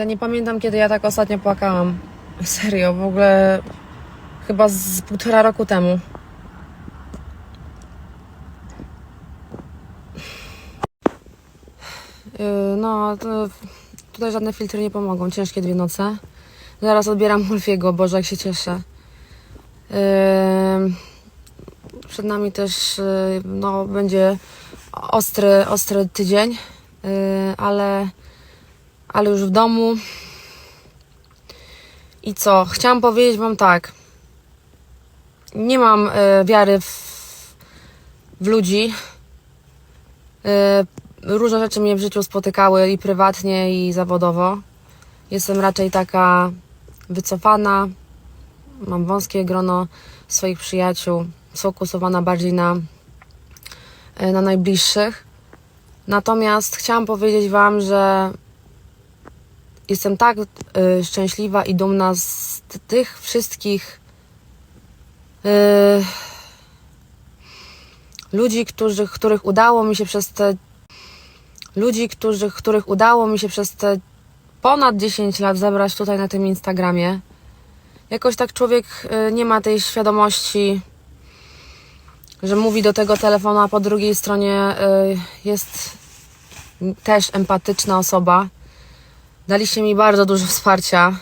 Ja nie pamiętam, kiedy ja tak ostatnio płakałam. Serio, w ogóle chyba z półtora roku temu. Yy, No, tutaj żadne filtry nie pomogą. Ciężkie dwie noce. Zaraz odbieram Wolfiego, Boże, jak się cieszę. Yy, Przed nami też yy, no, będzie ostry, ostry tydzień, ale, ale już w domu. I co? Chciałam powiedzieć Wam tak. Nie mam y, wiary w, w ludzi. Y, różne rzeczy mnie w życiu spotykały i prywatnie, i zawodowo. Jestem raczej taka wycofana. Mam wąskie grono swoich przyjaciół, sfokusowana bardziej na, y, na najbliższych. Natomiast chciałam powiedzieć Wam, że jestem tak y, szczęśliwa i dumna z tych wszystkich y, ludzi, którzy, których udało mi się przez te ludzi, którzy, których udało mi się przez te ponad 10 lat zebrać tutaj na tym Instagramie. Jakoś tak człowiek y, nie ma tej świadomości, że mówi do tego telefonu, a po drugiej stronie y, jest też empatyczna osoba. Daliście mi bardzo dużo wsparcia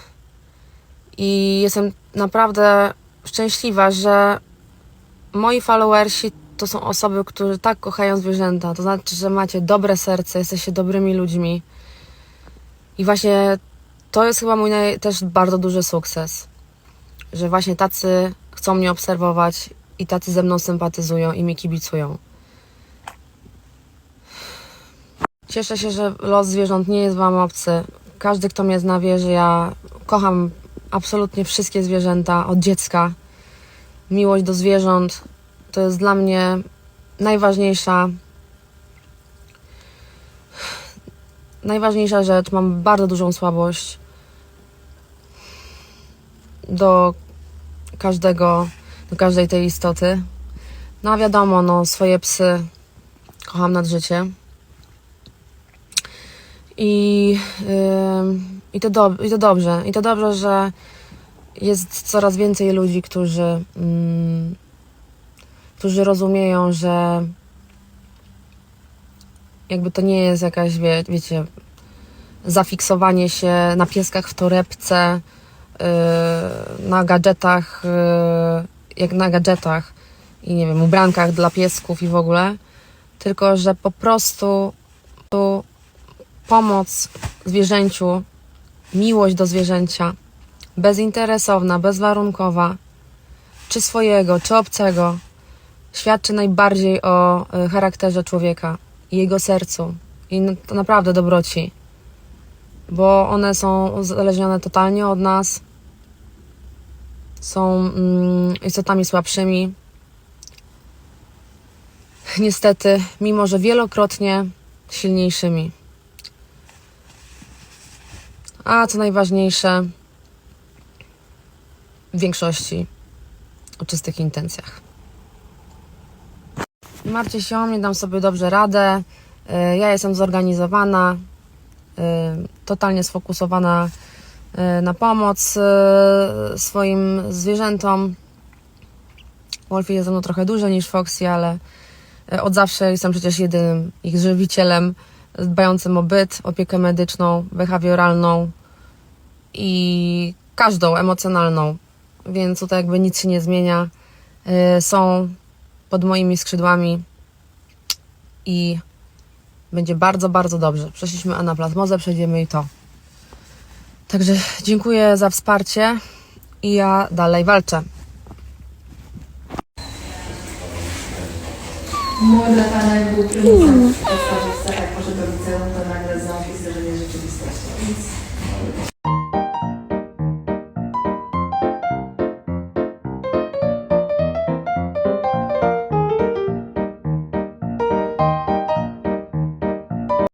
i jestem naprawdę szczęśliwa, że moi followersi to są osoby, które tak kochają zwierzęta. To znaczy, że macie dobre serce, jesteście dobrymi ludźmi. I właśnie to jest chyba mój też bardzo duży sukces. Że właśnie tacy chcą mnie obserwować i tacy ze mną sympatyzują i mi kibicują. Cieszę się, że los zwierząt nie jest Wam obcy. Każdy, kto mnie zna, wie, że ja kocham absolutnie wszystkie zwierzęta od dziecka. Miłość do zwierząt to jest dla mnie najważniejsza. Najważniejsza rzecz. Mam bardzo dużą słabość do każdego, do każdej tej istoty. No a wiadomo, no swoje psy kocham nad życie. I, ym, i, to dob- I to dobrze. I to dobrze, że jest coraz więcej ludzi, którzy, mm, którzy rozumieją, że jakby to nie jest jakaś, wie, wiecie, zafiksowanie się na pieskach w torebce, yy, na gadżetach, yy, jak na gadżetach i nie wiem, ubrankach dla piesków i w ogóle, tylko że po prostu tu pomoc zwierzęciu, miłość do zwierzęcia, bezinteresowna, bezwarunkowa, czy swojego, czy obcego, świadczy najbardziej o y, charakterze człowieka jego sercu i naprawdę dobroci, bo one są uzależnione totalnie od nas, są mm, istotami słabszymi. Niestety, mimo że wielokrotnie silniejszymi. A co najważniejsze, w większości o czystych intencjach. Nie martwcie się o mnie, dam sobie dobrze radę. Y, Ja jestem zorganizowana, y, totalnie sfokusowana y, na pomoc swoim zwierzętom. Wolfie jest ze mną trochę dłużej niż Foxy, ale od zawsze jestem przecież jedynym ich żywicielem dbającym o byt, opiekę medyczną, behawioralną i każdą emocjonalną. Więc tutaj jakby nic się nie zmienia. Y, Są pod moimi skrzydłami i będzie bardzo, bardzo dobrze. Przeszliśmy anaplazmozę, przejdziemy i to. Także dziękuję za wsparcie i ja dalej walczę. Młody Panek był prymusem w jak poszedł do liceum, to nagle znał. Więc